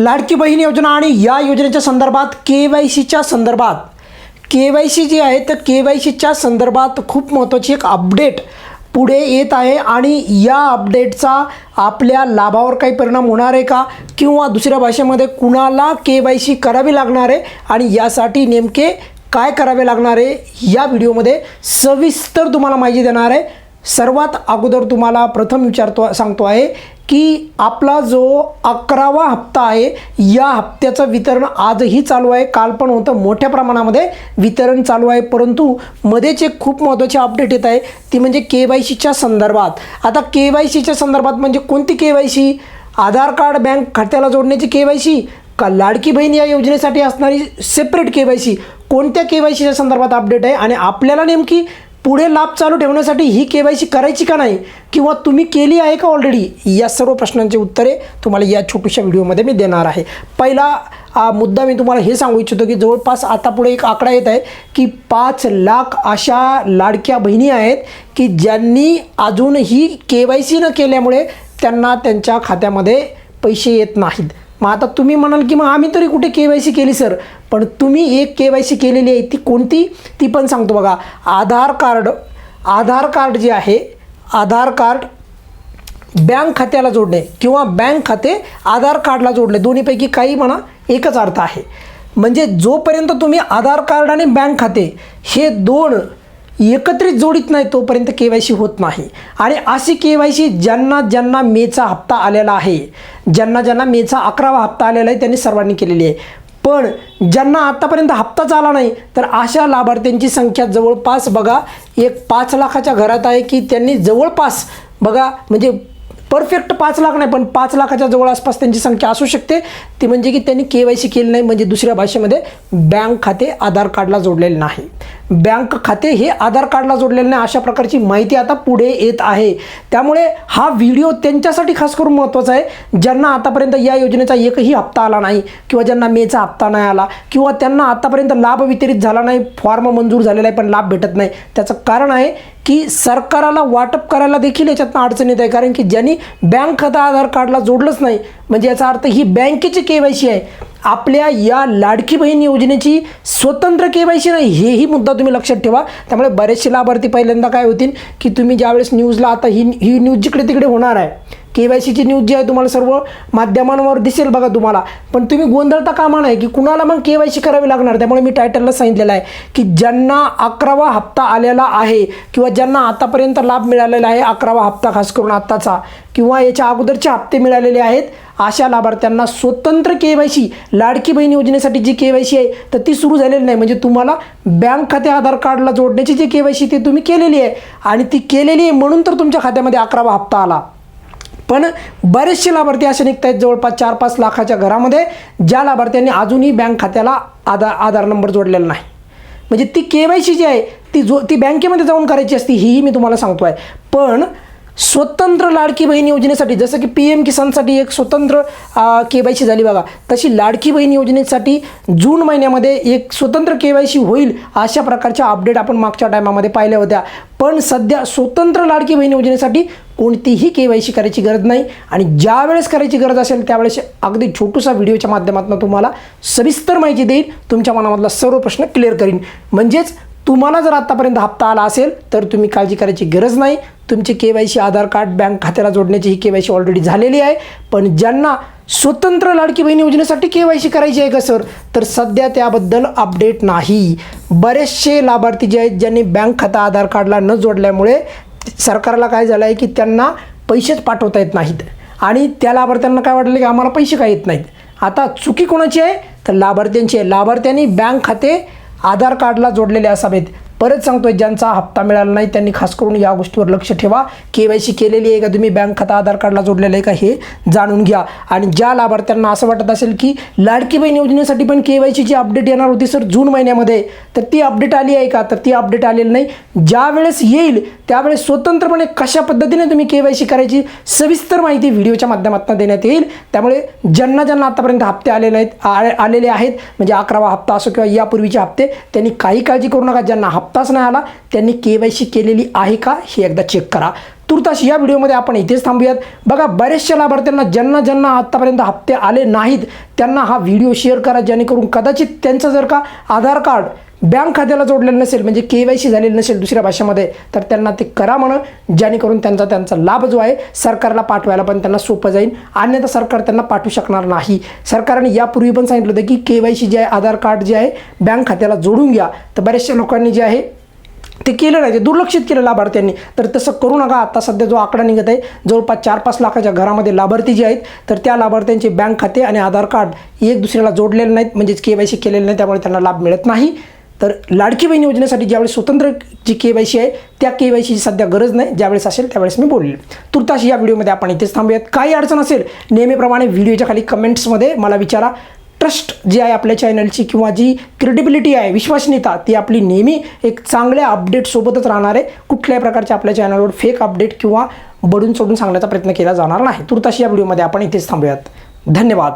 लाडकी बहीण योजना आणि या योजनेच्या संदर्भात के वाय सीच्या संदर्भात के वाय सी जी आहे तर के वाय सीच्या संदर्भात खूप महत्त्वाची एक अपडेट पुढे येत आहे आणि या अपडेटचा आपल्या लाभावर काही परिणाम होणार आहे का? किंवा दुसऱ्या भाषेमध्ये कुणाला के वाय सी करावी लागणार आहे? आणि यासाठी नेमके काय करावे लागणार आहे? या व्हिडिओमध्ये सविस्तर तुम्हाला माहिती देणार आहे. सर्वात अगोदर तुम्हाला प्रथम विचारतो सांगतो आहे की आपला जो अकरावा हप्ता आहे या हप्त्याचं वितरण आजही चालू आहे. काल पण होतं मोठ्या प्रमाणामध्ये वितरण चालू आहे. परंतु मध्येच एक खूप महत्त्वाचे अपडेट येत आहे. ती म्हणजे के वाय सीच्या संदर्भात. आता के वाय सीच्या संदर्भात म्हणजे कोणती K Y C? Aadhaar card bank खात्याला जोडण्याची के वाय सी? का लाडकी बहीण या योजनेसाठी असणारी सेपरेट के वाय सी? कोणत्या के वाय सीच्या संदर्भात अपडेट आहे? आणि आपल्याला नेमकी पुढे लाभ चालू ठेवण्यासाठी ही के वाय सी करायची का नाही किंवा तुम्ही केली आहे का ऑलरेडी या सर्व प्रश्नांची उत्तरे तुम्हाला या छोट्याशा व्हिडिओमध्ये मी देणार आहे. पहिला मुद्दा मी तुम्हाला हे सांगू इच्छितो की जवळपास आता पुढे एक आकडा येत आहे की पाच लाख अशा लाडक्या बहिणी आहेत की ज्यांनी अजूनही के वाय सी न केल्यामुळे त्यांना त्यांच्या खात्यामध्ये पैसे येत नाहीत. मग आता तुम्ही म्हणाल की मग आम्ही तरी कुठे के वाय सी केली सर? पण तुम्ही एक के वाय सी केलेली आहे ती कोणती? ती पण सांगतो बघा. आधार कार्ड आधार कार्ड जे आहे आधार कार्ड बँक खात्याला जोडणे किंवा बँक खाते आधार कार्डला जोडणे दोन्हीपैकी काही म्हणा एकच अर्थ आहे. म्हणजे जोपर्यंत तुम्ही आधार कार्ड आणि बँक खाते हे दोन एकत्रित जोडीत नाही तोपर्यंत के वाय सी होत नाही. आणि अशी के वाय सी ज्यांना ज्यांना मेचा हप्ता आलेला आहे ज्यांना ज्यांना मेचा अकरावा हप्ता आलेला आहे त्यांनी सर्वांनी केलेली आहे. पण ज्यांना आत्तापर्यंत हप्ताच आला नाही तर अशा लाभार्थ्यांची संख्या जवळपास बघा एक पाच लाखाच्या घरात आहे की त्यांनी जवळपास बघा म्हणजे परफेक्ट पाच लाख नाही पण पाच लाखाच्या जवळ आसपास त्यांची संख्या असू शकते. ती म्हणजे की त्यांनी के वाय सी केली नाही म्हणजे दुसऱ्या भाषेमध्ये बँक खाते आधार कार्डला जोडलेले नाही. बँक खाते हे आधार कार्डला जोडलेले नाही अशा प्रकारची माहिती आता पुढे येत आहे. त्यामुळे हा व्हिडिओ त्यांच्यासाठी खास करून महत्त्वाचा आहे. ज्यांना आतापर्यंत या योजनेचा एकही हप्ता आला नाही किंवा ज्यांना मेचा हप्ता नाही आला किंवा त्यांना आतापर्यंत लाभ वितरित झाला नाही फॉर्म मंजूर झालेला आहे पण लाभ भेटत नाही. त्याचं कारण आहे की सरकाराला वाटप करायला देखील याच्यातनं अडचण येत आहे. कारण की ज्यांनी बँक खाता आधार कार्डला जोडलंच नाही म्हणजे याचा अर्थ ही बँकेची के वाय सी आहे. आपल्या या लाडकी बहीण योजनेची स्वतंत्र के वाय सी नाही हेही मुद्दा तुम्ही लक्षात ठेवा. त्यामुळे बरेचसे लाभार्थी पहिल्यांदा काय होतील की तुम्ही ज्यावेळेस न्यूजला आता ही ही न्यूज जिकडे तिकडे होणार आहे के वाय सीची न्यूज जी आहे तुम्हाला सर्व माध्यमांवर दिसेल बघा तुम्हाला. पण तुम्ही गोंधळता कामा नाही की कुणाला मग के वाय सी करावी लागणार? त्यामुळे मी टायटलला सांगितलेलं आहे की ज्यांना अकरावा हप्ता आलेला आहे किंवा ज्यांना आतापर्यंत लाभ मिळालेला आहे अकरावा हप्ता खास करून आत्ताचा किंवा याच्या अगोदरचे हप्ते मिळालेले आहेत अशा लाभार्थ्यांना स्वतंत्र के वाय सी लाडकी बहीण योजनेसाठी जी के वाय सी आहे तर ती सुरू झालेली नाही. म्हणजे तुम्हाला बँक खाते आधार कार्डला जोडण्याची जी के वाय सी ती तुम्ही केलेली आहे. आणि ती केलेली आहे म्हणून तर तुमच्या खात्यामध्ये अकरावा हप्ता आला. पण बरेचसे लाभार्थी असे निघत आहेत जवळपास चार पाच लाखाच्या घरामध्ये ज्या लाभार्थ्यांनी अजूनही बँक खात्याला आधार आधार नंबर जोडलेला नाही. म्हणजे ती के वाय सी जी आहे ती जो ती बँकेमध्ये जाऊन करायची असती हीही मी तुम्हाला सांगतो आहे पण स्वतंत्र लाडकी बहीण योजनेसाठी जसं की पी एम किसानसाठी एक स्वतंत्र के वाय सी झाली बघा तशी लाडकी बहीण योजनेसाठी जून महिन्यामध्ये एक स्वतंत्र के वाय सी होईल अशा प्रकारच्या अपडेट आपण मागच्या टायमामध्ये पाहिल्या होत्या. पण सध्या स्वतंत्र लाडकी बहीण योजनेसाठी कोणतीही के वाय सी करायची गरज नाही आणि ज्या वेळेस करायची गरज असेल त्यावेळेस अगदी छोटूसा व्हिडिओच्या माध्यमातून तुम्हाला सविस्तर माहिती देईल. तुमच्या मनामधला सर्व प्रश्न क्लिअर करीन. म्हणजेच तुम्हाला जर आत्तापर्यंत हप्ता आला असेल तर तुम्ही काळजी करायची गरज नाही. तुमची K Y C Aadhaar card bank खात्याला जोडण्याची ही के वाय सी ऑलरेडी झालेली आहे. पण ज्यांना स्वतंत्र लाडकी बहीण योजनेसाठी के वाय सी करायची आहे का सर? तर सध्या त्याबद्दल अपडेट नाही. बरेचसे लाभार्थी जे आहेत ज्यांनी बँक खाता आधार कार्डला न जोडल्यामुळे सरकारला काय झालं आहे की त्यांना पैसेच पाठवता येत नाहीत. आणि त्या लाभार्थ्यांना काय वाटलं की आम्हाला पैसे काय येत नाहीत. आता चुकी कोणाची आहे? तर लाभार्थ्यांची आहे. लाभार्थ्यांनी बँक खाते आधार कार्डला जोडलेले असावेत परत सांगतोय ज्यांचा हप्ता मिळाला नाही त्यांनी खास करून या गोष्टीवर लक्ष ठेवा. के वाय सी केलेली आहे का तुम्ही? बँक खाता आधार कार्डला जोडलेलं आहे का हे जाणून घ्या. आणि ज्या लाभार्थ्यांना असं वाटत असेल की लाडकी बहीण योजनेसाठी पण के वाय सीची अपडेट येणार होती सर जून महिन्यामध्ये तर ती अपडेट आली आहे का? तर ती अपडेट आलेली नाही. ज्या वेळेस येईल त्यावेळेस स्वतंत्रपणे कशा पद्धतीने तुम्ही के वाय सी करायची सविस्तर माहिती व्हिडिओच्या माध्यमातून देण्यात येईल. त्यामुळे ज्यांना ज्यांना आतापर्यंत हप्ते आलेले आहेत आ- आलेले आहेत म्हणजे अकरावा हप्ता असो किंवा यापूर्वीचे हप्ते त्यांनी काही काळजी करू नका. ज्यांना हप्ताच नाही आला त्यांनी के वाय सी केलेली आहे का हे एकदा चेक करा. तुर्तास या व्हिडिओमध्ये आपण इथेच थांबूयात. बघा बऱ्याचशा लाभार्थ्यांना ज्यांना ज्यांना आत्तापर्यंत हप्ते आले नाहीत त्यांना हा व्हिडिओ शेअर करा जेणेकरून कदाचित त्यांचं जर का आधार कार्ड बँक खात्याला जोडलेलं नसेल म्हणजे के वाय सी झालेलं नसेल दुसऱ्या भाषेमध्ये तर त्यांना ते करा म्हणं जेणेकरून त्यांचा त्यांचा लाभ जो आहे सरकारला पाठवायला पण त्यांना सोपं जाईल. अन्यथा सरकार त्यांना पाठवू शकणार नाही. सरकारने यापूर्वी पण सांगितलं होतं की के वाय सी जे आहे आधार कार्ड जे आहे बँक खात्याला जोडून घ्या. तर बऱ्याचशा लोकांनी जे आहे ते केलं नाही ते दुर्लक्षित केलं लाभार्थ्यांनी. तर तसं करू नका. आता सध्या जो आकडा निघत आहे जवळपास चार पाच लाखाच्या घरामध्ये लाभार्थी जे आहेत तर त्या लाभार्थ्यांचे बँक खाते आणि आधार कार्ड एक दुसऱ्याला जोडलेले नाहीत म्हणजेच के वाय सी केलेले नाही त्यामुळे त्यांना लाभ मिळत नाही. तर लाडकी बहीण योजनेसाठी ज्यावेळेस स्वतंत्र जी के वाय सी आहे त्या के वाय सीची सध्या गरज नाही. ज्यावेळेस असेल त्यावेळेस मी बोलेल. तुर्ताशी या व्हिडिओमध्ये आपण इथेच थांबूयात. काही अडचण असेल नेहमीप्रमाणे व्हिडिओच्या खाली कमेंट्समध्ये मला विचारा. ट्रस्ट जी आहे आपल्या चॅनलची किंवा जी क्रेडिबिलिटी आहे विश्वसनीयता ती आपली नेहमी एक चांगल्या अपडेटसोबतच राहणार आहे. कुठल्याही प्रकारच्या आपल्या चॅनलवर फेक अपडेट किंवा बडून सोडून सांगण्याचा प्रयत्न केला जाणार नाही. तुर्ताशी या व्हिडिओमध्ये आपण इथेच थांबूयात. धन्यवाद.